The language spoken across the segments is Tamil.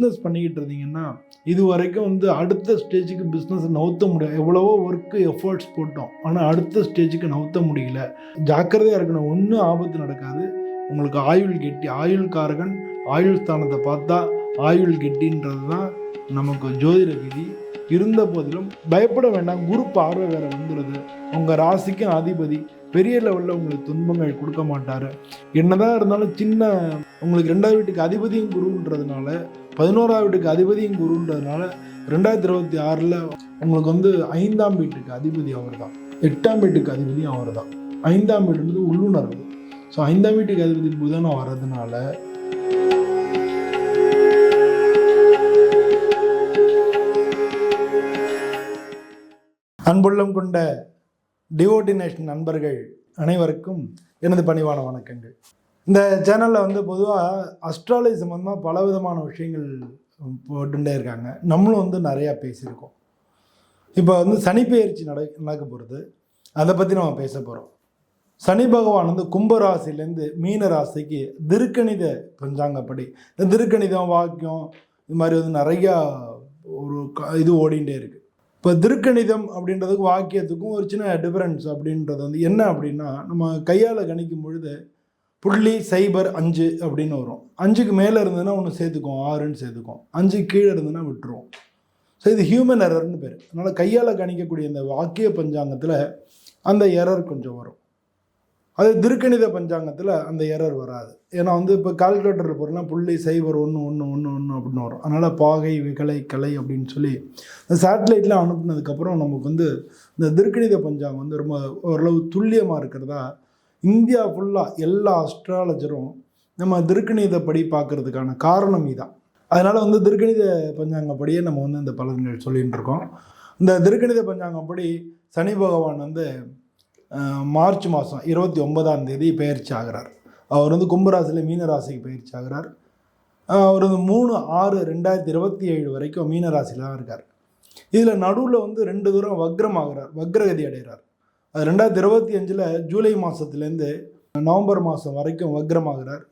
பிஸ்னஸ் பண்ணிக்கிட்டு இருந்தீங்கன்னா இது வரைக்கும் வந்து அடுத்த ஸ்டேஜுக்கு பிஸ்னஸ் நவுத்த முடியும் எவ்வளவோ ஒர்க்கு எஃபர்ட்ஸ் போட்டோம். ஆனால் அடுத்த ஸ்டேஜுக்கு நவுத்த முடியல. ஜாக்கிரதையாக இருக்கணும். ஒன்றும் ஆபத்து நடக்காது. உங்களுக்கு ஆயுள் கெட்டி ஆயுள்காரகன் ஆயுள் ஸ்தானத்தை பார்த்தா ஆயுள் கெட்டின்றது தான் நமக்கு ஜோதிட விதி இருந்த போதிலும் பயப்பட வேண்டாம். குரு பார்வை வேற வந்துடுது உங்கள் ராசிக்கும் அதிபதி பெரிய லெவலில் உங்களுக்கு துன்பங்கள் கொடுக்க மாட்டார். என்னதான் இருந்தாலும் சின்ன உங்களுக்கு ரெண்டாவது வீட்டுக்கு அதிபதியும் குருன்றதுனால பதினோராவது வீட்டுக்கு அதிபதியும் குருன்றதுனால ரெண்டாயிரத்தி இருபத்தி ஆறில் உங்களுக்கு வந்து ஐந்தாம் வீட்டுக்கு அதிபதி அவர் தான் எட்டாம் வீட்டுக்கு அதிபதியும் அவர் தான் ஐந்தாம் வீடுன்றது உள்ளுணர்வு. ஸோ ஐந்தாம் வீட்டுக்கு அதிபதி புதனம் வர்றதுனால அன்புள்ளம் கொண்ட டிவோடினேஷன் நண்பர்கள் அனைவருக்கும் எனது பணிவான வணக்கங்கள். இந்த சேனலில் வந்து பொதுவாக அஸ்ட்ராலஜி சம்மந்தமாக பல விதமான விஷயங்கள் போட்டுட்டே இருக்காங்க. நம்மளும் வந்து நிறையா பேசியிருக்கோம். இப்போ வந்து சனி பெயர்ச்சி நட நடக்க போகிறது அதை பற்றி நம்ம பேச போகிறோம் சனி பகவான் வந்து கும்பராசிலேருந்து மீன ராசிக்கு திருக்கணித பஞ்சாங்கப்படி இந்த திருக்கணிதம் வாக்கியம் இது மாதிரி வந்து நிறையா ஒரு க- இது ஓடிண்டே இருக்குது இப்போ திருக்கணிதம் அப்படின்றதுக்கு வாக்கியத்துக்கும் ஒரு சின்ன டிஃபரன்ஸ் அப்படின்றது வந்து என்ன அப்படின்னா நம்ம கையால் கணிக்கும் பொழுது புள்ளி சைபர் அஞ்சு அப்படின்னு வரும். அஞ்சுக்கு மேலே இருந்ததுன்னா ஒன்று சேர்த்துக்கும் ஆறுன்னு சேர்த்துக்கும் அஞ்சு கீழே இருந்ததுன்னா விட்டுருவோம். ஸோ இது ஹியூமன் எரர்னு பேர். அதனால் கையால் கணிக்கக்கூடிய இந்த வாக்கிய பஞ்சாங்கத்தில் அந்த எரர் கொஞ்சம் வரும். அது திருக்கணித பஞ்சாங்கத்தில் அந்த எரர் வராது. ஏன்னா வந்து இப்போ கால்குலேட்டர் போகிறலாம் புள்ளி சைபர் ஒன்று ஒன்று ஒன்று ஒன்று அப்படின்னு வரும். அதனால் பாகை விகலை கலை அப்படின்னு சொல்லி இந்த சேட்டலைட்லாம் அனுப்புனதுக்கப்புறம் நமக்கு வந்து இந்த திருக்கணித பஞ்சாங்கம் வந்து ரொம்ப ஓரளவு துல்லியமாக இருக்கிறதா இந்தியா ஃபுல்லாக எல்லா அஸ்ட்ராலஜரும் நம்ம திருக்கணிதப்படி பார்க்கறதுக்கான காரணம் இதான். அதனால் வந்து திருக்கணித பஞ்சாங்கப்படியே நம்ம வந்து இந்த பலன்கள் சொல்லிகிட்டு இருக்கோம். இந்த திருக்கணித பஞ்சாங்கப்படி சனி பகவான் வந்து மார்ச் மாதம் இருபத்தி ஒன்பதாம் தேதி பயிற்சி ஆகிறார். அவர் வந்து கும்பராசியில் மீனராசிக்கு பயிற்சி ஆகிறார். அவர் வந்து மூணு ஆறு ரெண்டாயிரத்தி இருபத்தி ஏழு வரைக்கும் மீனராசிலாம் தான் இருக்கார். இதில் நடுவில் வந்து ரெண்டு தூரம் வக்ரம் ஆகிறார் வக்ரகதி அடைகிறார். அது ரெண்டாயிரத்தி இருபத்தி அஞ்சில் ஜூலை மாதத்துலேருந்து நவம்பர் மாதம் வரைக்கும் வக்ரமாகிறார்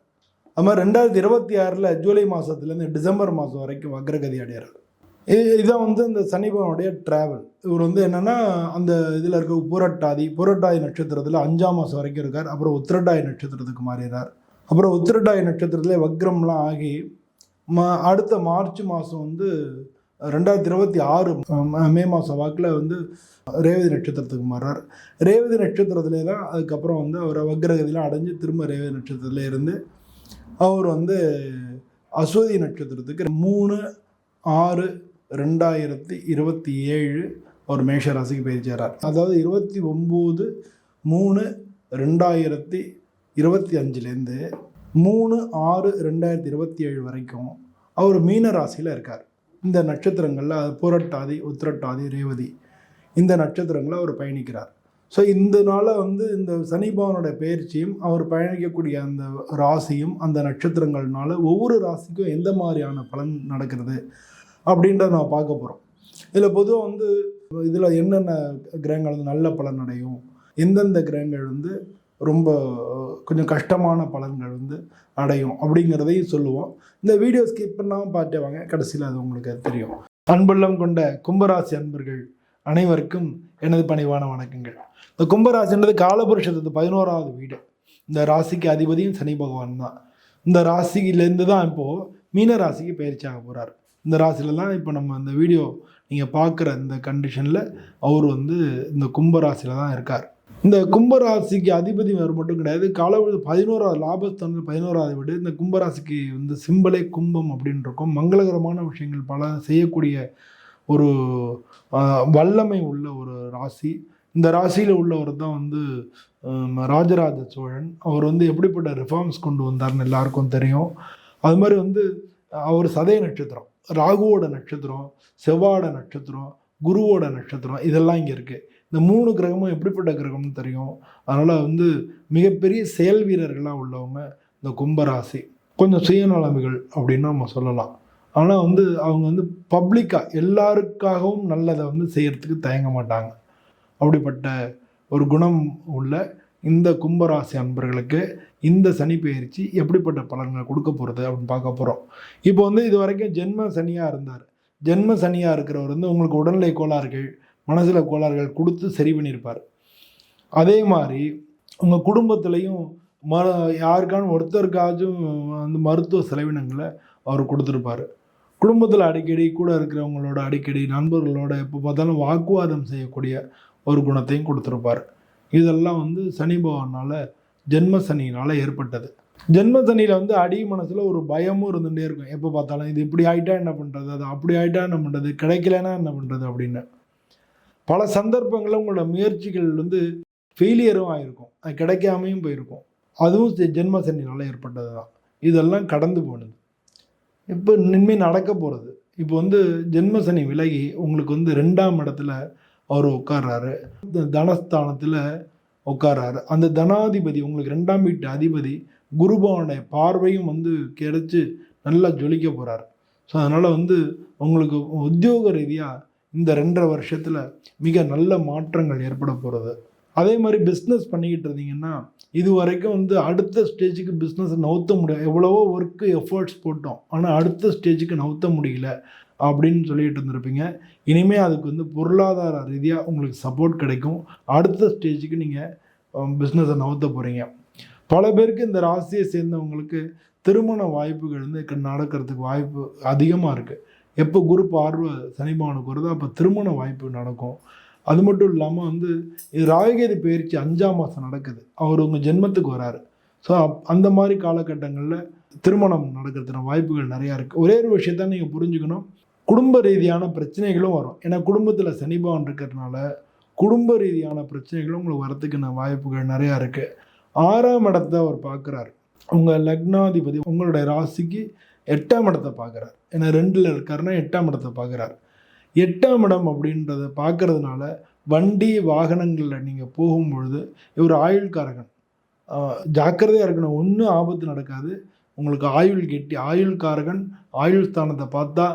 அது மாதிரி ரெண்டாயிரத்தி இருபத்தி ஆறில் ஜூலை மாதத்துலேருந்து டிசம்பர் மாதம் வரைக்கும் வக்ரகதி அடைகிறார். இதான் வந்து இந்த சனி பகவானுடைய ட்ராவல் இவர் வந்து என்னென்னா அந்த இதில் இருக்க புரட்டாதி புரட்டாதி நட்சத்திரத்தில் அஞ்சாம் மாதம் வரைக்கும் இருக்கார். அப்புறம் உத்திரட்டாதி நட்சத்திரத்துக்கு மாறிடுறார் அப்புறம் உத்திரட்டாதி நட்சத்திரத்தில் வக்ரம்லாம் ஆகி ம அடுத்த மார்ச் மாதம் வந்து ரெண்டாயிரத்தி இருபத்தி ஆறு மே மாதம் வாக்கில் வந்து ரேவதி நட்சத்திரத்துக்கு மாறார் ரேவதி நட்சத்திரத்திலே தான் அதுக்கப்புறம் வந்து அவர் வக்ரகதியெலாம் அடைஞ்சு திரும்ப ரேவதி நட்சத்திரத்துல இருந்து அவர் வந்து அஸ்வதி நட்சத்திரத்துக்கு மூணு ஆறு ரெண்டாயிரத்தி இருபத்தி ஏழு அவர் மேஷ ராசிக்கு பயிற்சியாரார் அதாவது இருபத்தி ஒம்பது மூணு ரெண்டாயிரத்தி இருபத்தி அஞ்சுலேருந்து மூணு ஆறு ரெண்டாயிரத்தி இருபத்தி ஏழு வரைக்கும் அவர் மீன ராசியில் இருக்கார். இந்த நட்சத்திரங்களில் அது புரட்டாதி உத்திரட்டாதி ரேவதி இந்த நட்சத்திரங்களில் அவர் பயணிக்கிறார். ஸோ இந்த வந்து இந்த சனிபவனோட பயிற்சியும் அவர் பயணிக்கக்கூடிய அந்த ராசியும் அந்த நட்சத்திரங்கள்னால ஒவ்வொரு ராசிக்கும் எந்த மாதிரியான பலன் நடக்கிறது? அப்படின்றத நம்ம பார்க்க போகிறோம் இதில் பொதுவாக வந்து இதில் என்னென்ன கிரகங்கள் வந்து நல்ல பலன் அடையும்? எந்தெந்த கிரகங்கள் வந்து ரொம்ப கொஞ்சம் கஷ்டமான பலன்கள் வந்து அடையும் அப்படிங்கிறதையும் சொல்லுவோம். இந்த வீடியோ ஸ்கிப் பண்ணாமல் பார்த்து வாங்க. கடைசியில் அது உங்களுக்கு தெரியும். அன்புள்ளம் கொண்ட கும்பராசி அன்பர்கள் அனைவருக்கும் எனது பணிவான வணக்கங்கள். இந்த கும்பராசின்றது காலபுருஷத்து பதினோராவது வீடு. இந்த ராசிக்கு அதிபதியும் சனி பகவான் தான். இந்த ராசியிலேருந்து தான் இப்போது மீன ராசிக்கு பயிற்சியாக போகிறார் இந்த ராசிலலாம் தான் இப்போ நம்ம அந்த வீடியோ நீங்கள் பார்க்குற இந்த கண்டிஷனில் அவர் வந்து இந்த கும்பராசியில் தான் இருக்கார். இந்த கும்பராசிக்கு அதிபதி வேறு மட்டும் கிடையாது. காலவழி பதினோராவது லாபஸ்தானத்தில் பதினோராவது வீடு இந்த கும்பராசிக்கு வந்து சிம்பலே கும்பம் அப்படின்னு இருக்கும். மங்களகரமான விஷயங்கள் பல செய்யக்கூடிய ஒரு வல்லமை உள்ள ஒரு ராசி. இந்த ராசியில் உள்ளவர் தான் வந்து ராஜராஜ சோழன். அவர் வந்து எப்படிப்பட்ட ரிஃபார்ம்ஸ் கொண்டு வந்தார்னு எல்லாருக்கும் தெரியும். அது மாதிரி வந்து அவர் சதய நட்சத்திரம். ராகுவோட நட்சத்திரம் செவ்வாயோட நட்சத்திரம் குருவோட நட்சத்திரம் இதெல்லாம் இங்கே இருக்குது இந்த மூணு கிரகமும் எப்படிப்பட்ட கிரகம்னு தெரியும்? அதனால் வந்து மிகப்பெரிய செயல் வீரர்களாக உள்ளவங்க இந்த கும்பராசி. கொஞ்சம் சுயநலமிகள் அப்படின்னு நம்ம சொல்லலாம். ஆனால் வந்து அவங்க வந்து பப்ளிக்காக எல்லாருக்காகவும் நல்லதை வந்து செய்கிறதுக்கு தயங்க மாட்டாங்க. அப்படிப்பட்ட ஒரு குணம் உள்ள இந்த கும்பராசி அன்பர்களுக்கு இந்த சனி பயிற்சி எப்படிப்பட்ட பலன்களை கொடுக்க போகிறது அப்படின்னு பார்க்க போகிறோம் இப்போ வந்து இது வரைக்கும் ஜென்ம சனியாக இருந்தார். ஜென்ம சனியாக இருக்கிறவர் வந்து உங்களுக்கு உடல்நிலை கோளாறுகள் மனசில் கோளாறுகள் கொடுத்து சரி பண்ணியிருப்பார். அதே மாதிரி உங்கள் குடும்பத்துலேயும் ம யாருக்கான ஒருத்தருக்காச்சும் அந்த மருத்துவ செலவினங்களை அவர் கொடுத்துருப்பாரு. குடும்பத்தில் அடிக்கடி கூட இருக்கிறவங்களோட அடிக்கடி நண்பர்களோட எப்போ பார்த்தாலும் வாக்குவாதம் செய்யக்கூடிய ஒரு குணத்தையும் கொடுத்துருப்பார். இதெல்லாம் வந்து சனி பகவானால் ஜென்ம சனியினால் ஏற்பட்டது. ஜென்ம சனியில் வந்து அடி மனசில் ஒரு பயமும் இருந்துகிட்டே இருக்கும். எப்போ பார்த்தாலும் இது இப்படி ஆகிட்டா என்ன பண்ணுறது அது அப்படி ஆயிட்டா என்ன பண்ணுறது கிடைக்கலனா என்ன பண்ணுறது அப்படின்னு. பல சந்தர்ப்பங்களில் உங்களோட முயற்சிகள் வந்து ஃபெயிலியரும் ஆகிருக்கும் அது கிடைக்காமையும் போயிருக்கும். அதுவும் ஜெ- ஜென்ம சனினால் ஏற்பட்டது தான் இதெல்லாம் கடந்து போனது. இப்போ இனிமேல் நடக்க போகிறது இப்போ வந்து ஜென்ம சனி விலகி உங்களுக்கு வந்து ரெண்டாம் இடத்துல அவர் உட்கார்றாரு. இந்த தனஸ்தானத்தில் உட்கார்றாரு. அந்த தனாதிபதி உங்களுக்கு ரெண்டாம் வீட்டு அதிபதி குருபவனுடைய பார்வையும் வந்து கிடைச்சி நல்லா ஜொலிக்க போகிறார் ஸோ அதனால் வந்து உங்களுக்கு உத்தியோக ரீதியாக இந்த ரெண்டரை வருஷத்தில் மிக நல்ல மாற்றங்கள் ஏற்பட போகிறது அதே மாதிரி பிஸ்னஸ் பண்ணிக்கிட்டு இருந்தீங்கன்னா இது வரைக்கும் வந்து அடுத்த ஸ்டேஜுக்கு பிஸ்னஸை நவுத்த முடியும் எவ்வளவோ ஒர்க்கு எஃபர்ட்ஸ் போட்டோம். ஆனால் அடுத்த ஸ்டேஜுக்கு நவுத்த முடியல. அப்படின்னு சொல்லிட்டு இருந்திருப்பீங்க. இனிமேல் அதுக்கு வந்து பொருளாதார ரீதியாக உங்களுக்கு சப்போர்ட் கிடைக்கும். அடுத்த ஸ்டேஜுக்கு நீங்கள் பிஸ்னஸை நவுத்த போகிறீங்க பல பேருக்கு இந்த ராசியை சேர்ந்தவங்களுக்கு திருமண வாய்ப்புகள் வந்து க- நடக்கிறதுக்கு வாய்ப்பு அதிகமாக இருக்குது எப்போ குரு பார்வை சனிபவனுக்கு வருதோ அப்போ திருமண வாய்ப்பு நடக்கும். அது மட்டும் இல்லாமல் வந்து இது பயிற்சி அஞ்சாம் மாதம் நடக்குது. அவர் உங்கள் ஜென்மத்துக்கு வராரு. ஸோ அப் அந்த மாதிரி காலகட்டங்களில் திருமணம் நடக்கிறதுன வாய்ப்புகள் நிறையா இருக்குது ஒரே ஒரு விஷயத்த நீங்கள் புரிஞ்சுக்கணும். குடும்ப ரீதியான பிரச்சனைகளும் வரும். ஏன்னா குடும்பத்தில் சனிபவன் இருக்கிறதுனால குடும்ப ரீதியான பிரச்சனைகளும் உங்களுக்கு வரத்துக்கான வாய்ப்புகள் நிறையா இருக்குது ஆறாம் இடத்தை அவர் பார்க்குறாரு. உங்கள் லக்னாதிபதி உங்களுடைய ராசிக்கு எட்டாம் இடத்தை பார்க்குறார். ஏன்னா ரெண்டில் இருக்காருன்னா எட்டாம் இடத்தை பார்க்குறார். எட்டாம் இடம் அப்படின்றத பார்க்கறதுனால வண்டி வாகனங்களில் நீங்கள் போகும்பொழுது இவர் ஆயுள்காரகன். ஜாக்கிரதையாக இருக்கணும். ஒன்றும் ஆபத்து நடக்காது. உங்களுக்கு ஆயுள் கெட்டி ஆயுள்காரகன் ஆயுள் ஸ்தானத்தை பார்த்தா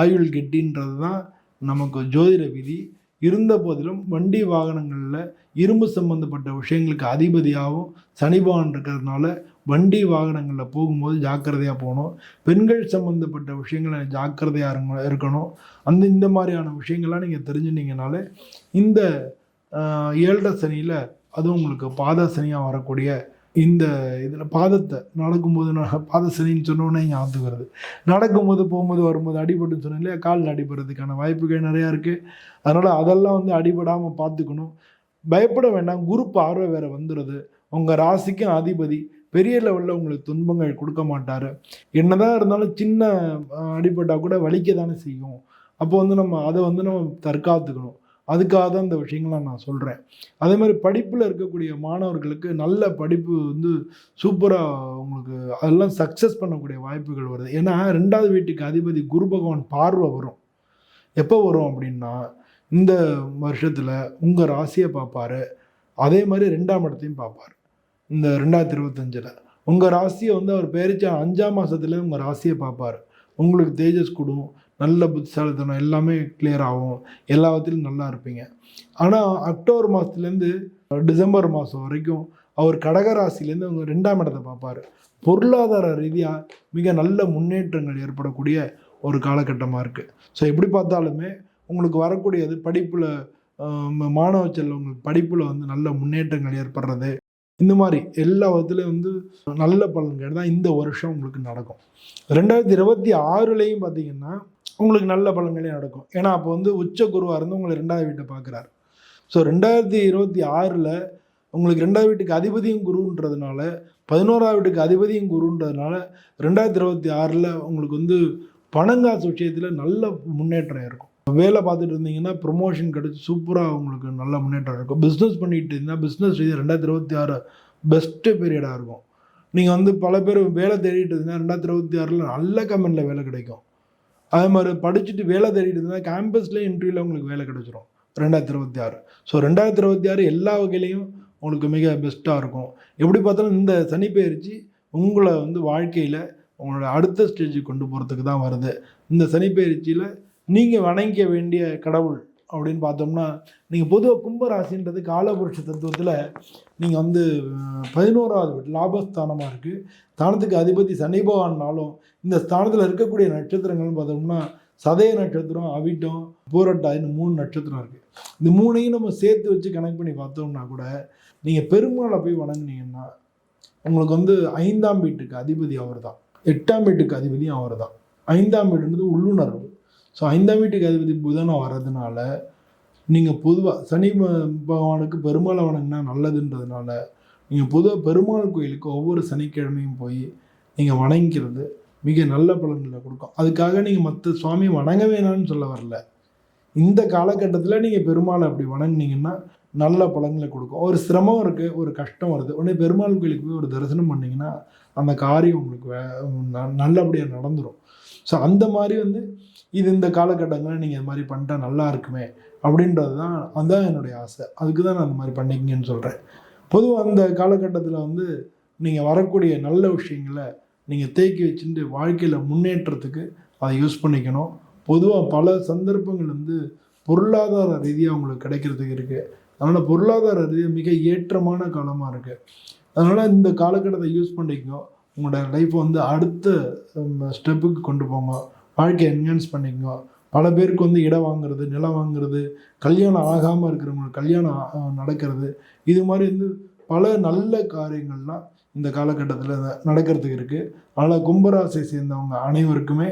ஆயுள் கெட்டின்றது தான் நமக்கு ஜோதிட விதி. இருந்த போதிலும் வண்டி வாகனங்களில் இரும்பு சம்பந்தப்பட்ட விஷயங்களுக்கு அதிபதியாகவும் சனிபவன் இருக்கிறதுனால வண்டி வாகனங்களில் போகும்போது ஜாக்கிரதையாக போகணும். பெண்கள் சம்மந்தப்பட்ட விஷயங்களை ஜாக்கிரதையாக இருங்க இருக்கணும். அந்த இந்த மாதிரியான விஷயங்கள்லாம் நீங்கள் தெரிஞ்சுனீங்கனாலே இந்த ஆஹ், ஏழரை சனியில் அதுவும் உங்களுக்கு பாத சனியாக வரக்கூடிய இந்த இதில் பாதத்தை நடக்கும்போது நான் பாத சரின்னு சொன்னோன்னே ஞாபகத்துக்கு வருது. நடக்கும்போது போகும்போது வரும்போது அடிபட்டுன்னு சொன்னேன் இல்லையா? காலில் அடிபடுறதுக்கான வாய்ப்புகள் நிறையா இருக்குது அதனால் அதெல்லாம் வந்து அடிபடாமல் பார்த்துக்கணும். பயப்பட வேண்டாம். குரு பார்வை வேறு வந்துடுது உங்கள் ராசிக்கும் அதிபதி பெரிய லெவலில் உங்களுக்கு துன்பங்கள் கொடுக்க மாட்டார். என்னதான் இருந்தாலும் சின்ன அடிபட்டால் கூட வலிக்க தானே செய்யும். அப்போ வந்து நம்ம அதை வந்து நம்ம தற்காத்துக்கணும். அதுக்காக தான் இந்த விஷயங்கள்லாம் நான் சொல்கிறேன் அதே மாதிரி படிப்பில் இருக்கக்கூடிய மாணவர்களுக்கு நல்ல படிப்பு வந்து சூப்பராக உங்களுக்கு அதெல்லாம் சக்ஸஸ் பண்ணக்கூடிய வாய்ப்புகள் வருது. ஏன்னா ரெண்டாவது வீட்டுக்கு அதிபதி குரு பகவான் பார்வை வரும். எப்போ வரும் அப்படின்னா இந்த வருஷத்தில் உங்கள் ராசியை பார்ப்பாரு. அதே மாதிரி ரெண்டாம் இடத்தையும் பார்ப்பார். இந்த ரெண்டாயிரத்தி இருபத்தஞ்சில். உங்கள் ராசியை வந்து அவர் பேரிச்ச அஞ்சாம் மாதத்துலேயே உங்கள் ராசியை பார்ப்பார். உங்களுக்கு தேஜஸ் கொடும். நல்ல புத்திசாலித்தனம் எல்லாமே கிளியர் ஆகும். எல்லாத்திலும் நல்லா இருப்பீங்க. ஆனால் அக்டோபர் மாதத்துலேருந்து டிசம்பர் மாதம் வரைக்கும் அவர் கடக ராசிலேருந்து அவங்க ரெண்டாம் இடத்தை பார்ப்பார். பொருளாதார ரீதியாக மிக நல்ல முன்னேற்றங்கள் ஏற்படக்கூடிய ஒரு காலகட்டமாக இருக்குது ஸோ எப்படி பார்த்தாலுமே உங்களுக்கு வரக்கூடியது படிப்பில் மாணவ செல்வங்களுக்கு படிப்பில் வந்து நல்ல முன்னேற்றங்கள் ஏற்படுறது. இந்த மாதிரி எல்லா விதத்துலையும் வந்து நல்ல பலன்கள் தான் இந்த வருஷம் உங்களுக்கு நடக்கும். ரெண்டாயிரத்தி இருபத்தி ஆறுலேயும் பார்த்தீங்கன்னா உங்களுக்கு நல்ல பலன்களே நடக்கும். ஏன்னா அப்போ வந்து உச்ச குருவாக இருந்து உங்களை ரெண்டாவது வீட்டை பார்க்குறாரு. ஸோ ரெண்டாயிரத்தி இருபத்தி ஆறில் உங்களுக்கு ரெண்டாவது வீட்டுக்கு அதிபதியும் குருன்றதுனால பதினோராவது வீட்டுக்கு அதிபதியும் குருன்றதுனால ரெண்டாயிரத்தி இருபத்தி ஆறில் உங்களுக்கு வந்து பணங்காசு விஷயத்தில் நல்ல முன்னேற்றம் இருக்கும் வேலை பார்த்துட்டு இருந்தீங்கன்னா ப்ரொமோஷன் கிடச்சி சூப்பராக உங்களுக்கு நல்ல முன்னேற்றம் இருக்கும். பிஸ்னஸ் பண்ணிட்டு இருந்தால் பிஸ்னஸ் ரீதியாக ரெண்டாயிரத்தி இருபத்தி ஆறு பெஸ்ட்டு பீரியடாக இருக்கும். நீங்கள் வந்து பல பேர் வேலை தேடிட்டு இருந்தால் ரெண்டாயிரத்தி இருபத்தி ஆறில் நல்ல கம்பெனியில் வேலை கிடைக்கும். அதே மாதிரி படிச்சுட்டு வேலை தேடிட்டுனா இருந்தால் கேம்பஸ்லேயே இன்டர்வியூவில் உங்களுக்கு வேலை கிடைச்சிரும். ரெண்டாயிரத்தி இருபத்தி ஆறு. ஸோ ரெண்டாயிரத்தி இருபத்தி ஆறு எல்லா வகையிலையும் உங்களுக்கு மிக பெஸ்ட்டாக இருக்கும். எப்படி பார்த்தாலும் இந்த சனி பயிற்சி உங்களை வந்து வாழ்க்கையில் உங்களோட அடுத்த ஸ்டேஜுக்கு கொண்டு போகிறதுக்கு தான் வருது. இந்த சனி பயிற்சியில் நீங்கள் வணங்கிக்க வேண்டிய கடவுள் அப்படின்னு பார்த்தோம்னா நீங்கள் பொதுவாக கும்பராசின்றது காலபுருஷ தத்துவத்தில் நீங்கள் வந்து பதினோராவது வீடு லாபஸ்தானமாக இருக்குது ஸ்தானத்துக்கு அதிபதி சனி பகவான்னாலும் இந்த ஸ்தானத்தில் இருக்கக்கூடிய நட்சத்திரங்கள்னு பார்த்தோம்னா சதய நட்சத்திரம் அவிட்டம் பூரட்டாயின்னு மூணு நட்சத்திரம் இருக்குது இந்த மூணையும் நம்ம சேர்த்து வச்சு கனெக்ட் பண்ணி பார்த்தோம்னா கூட நீங்கள் பெருமாளை போய் வணங்குனீங்கன்னா உங்களுக்கு வந்து ஐந்தாம் வீட்டுக்கு அதிபதி அவர் தான் எட்டாம் வீட்டுக்கு அதிபதியும் அவர் தான் ஐந்தாம் வீடுன்றது உள்ளுணர்வு. ஸோ ஐந்தாம் வீட்டுக்கு அதிபதி புதனை வர்றதுனால நீங்கள் பொதுவாக சனி பகவானுக்கு பெருமாளை வணங்கினா நல்லதுன்றதுனால நீங்கள் பொதுவாக பெருமாள் கோயிலுக்கு ஒவ்வொரு சனிக்கிழமையும் போய் நீங்கள் வணங்கிக்கிறது மிக நல்ல பலன்களை கொடுக்கும். அதுக்காக நீங்கள் மற்ற சுவாமி வணங்க வேணாம்னு சொல்ல வரல. இந்த காலகட்டத்தில் நீங்கள் பெருமாளை அப்படி வணங்கினீங்கன்னா நல்ல பலன்களை கொடுக்கும். ஒரு சிரமம் இருக்குது ஒரு கஷ்டம் வருது. உடனே பெருமாள் கோயிலுக்கு போய் ஒரு தரிசனம் பண்ணிங்கன்னா அந்த காரியம் உங்களுக்கு வே- நல்லபடியாக நடந்துடும் ஸோ அந்த மாதிரி வந்து இது இந்த காலகட்டங்களில் நீங்கள் இது மாதிரி பண்ணிட்டா நல்லா இருக்குமே அப்படின்றது தான் அதுதான் என்னுடைய ஆசை. அதுக்கு தான் நான் அந்த மாதிரி பண்ணிக்கிங்கன்னு சொல்கிறேன் பொதுவாக அந்த காலகட்டத்தில் வந்து நீங்கள் வரக்கூடிய நல்ல விஷயங்களை நீங்கள் தேக்கி வச்சுட்டு வாழ்க்கையில் முன்னேற்றத்துக்கு அதை யூஸ் பண்ணிக்கணும். பொதுவாக பல சந்தர்ப்பங்கள் வந்து பொருளாதார ரீதியாக உங்களுக்கு கிடைக்கிறதுக்கு இருக்குது அதனால் பொருளாதார ரீதியாக மிக ஏற்றமான காலமாக இருக்குது அதனால் இந்த காலகட்டத்தை யூஸ் பண்ணிக்கோ. உங்களோட லைஃப்பை வந்து அடுத்த ஸ்டெப்புக்கு கொண்டு போங்க. வாழ்க்கையை என்ஹான்ஸ் பண்ணிக்கோங்க. பல பேருக்கு வந்து இடம் வாங்குறது நிலம் வாங்குறது கல்யாணம் ஆகாமல் இருக்கிறவங்களுக்கு கல்யாணம் ஆ- நடக்கிறது. இது மாதிரி வந்து பல நல்ல காரியங்கள்லாம் இந்த காலகட்டத்தில் நடக்கிறதுக்கு இருக்குது அதனால் கும்பராசியை சேர்ந்தவங்க அனைவருக்குமே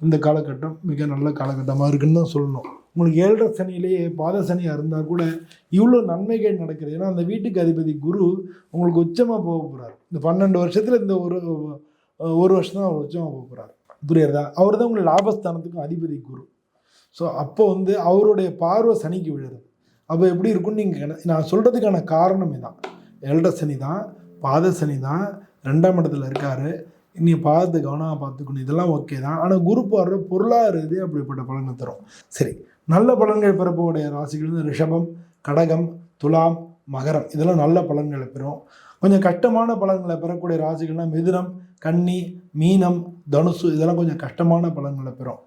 இந்த காலகட்டம் மிக நல்ல காலகட்டமாக இருக்குன்னு தான் சொல்லணும். உங்களுக்கு ஏழரை சனியிலேயே பாத சனியாக இருந்தால் கூட இவ்வளோ நன்மைகள் நடக்கிறது ஏன்னா அந்த வீட்டுக்கு அதிபதி குரு உங்களுக்கு உச்சமாக போக போகிறார் இந்த பன்னெண்டு வருஷத்தில் இந்த ஒரு ஒரு வருஷம் தான் அவர் உச்சமாக போக போகிறார் புரியுறதா? அவர் தான் உங்களுக்கு லாபஸ்தானத்துக்கும் அதிபதி குரு. ஸோ அப்போ வந்து அவருடைய பார்வை சனிக்கு விழுது அப்போ எப்படி இருக்கும்னு நீங்கள் நான் சொல்கிறதுக்கான காரணமே தான் எல்ட சனி தான் பாத சனி தான் ரெண்டாம் இடத்துல இருக்காரு. நீ பார்த்து கவனமாக பார்த்துக்கணும். இதெல்லாம் ஓகே தான். ஆனால் குரு பார்வை பொருளாதார இது அப்படிப்பட்ட பலன்கள் தரும். சரி நல்ல பலன்கள் பிறப்போடைய ராசிகள் ரிஷபம் கடகம் துலாம் மகரம். இதெல்லாம் நல்ல பலன்களை பெறும். கொஞ்சம் கஷ்டமான பலன்களை பெறக்கூடிய ராசிகள்னா மிதுனம் கன்னி மீனம் தனுசு இதெல்லாம் கொஞ்சம் கஷ்டமான பலன்களை பெறும்.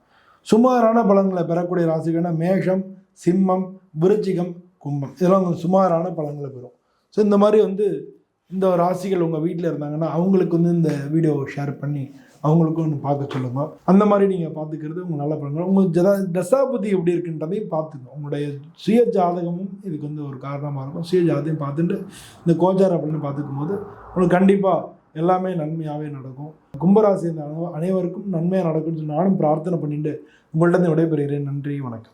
சுமாரான பலன்களை பெறக்கூடிய ராசிகள்னா மேஷம் சிம்மம் விருச்சிகம் கும்பம். இதெல்லாம் கொஞ்சம் சுமாரான பலன்களை பெறும். ஸோ இந்த மாதிரி வந்து இந்த ராசிகள் உங்கள் வீட்டில் இருந்தாங்கன்னா அவங்களுக்கு வந்து இந்த வீடியோவை ஷேர் பண்ணி அவங்களுக்கும் ஒன்று பார்க்க சொல்லுங்கள் அந்த மாதிரி நீங்கள் பார்த்துக்கிறது உங்கள் நல்ல பலன்கள். உங்கள் ஜதா தசாபுதி எப்படி இருக்குன்றதையும் பார்த்துக்கணும். உங்களுடைய சுய ஜாதகமும் இதுக்கு வந்து ஒரு காரணமாக இருக்கும். சுய ஜாதகம் பார்த்துட்டு இந்த கோச்சார் அப்படின்னு பார்த்துக்கும் போது உங்களுக்கு கண்டிப்பாக எல்லாமே நன்மையாகவே நடக்கும். கும்பராசி இருந்தாலும் அனைவருக்கும் நன்மையாக நடக்கும்னு சொல்லி நானும் பிரார்த்தனை பண்ணிட்டு உங்கள்கிட்ட இருந்து விடைபெறுகிறேன். நன்றி வணக்கம்.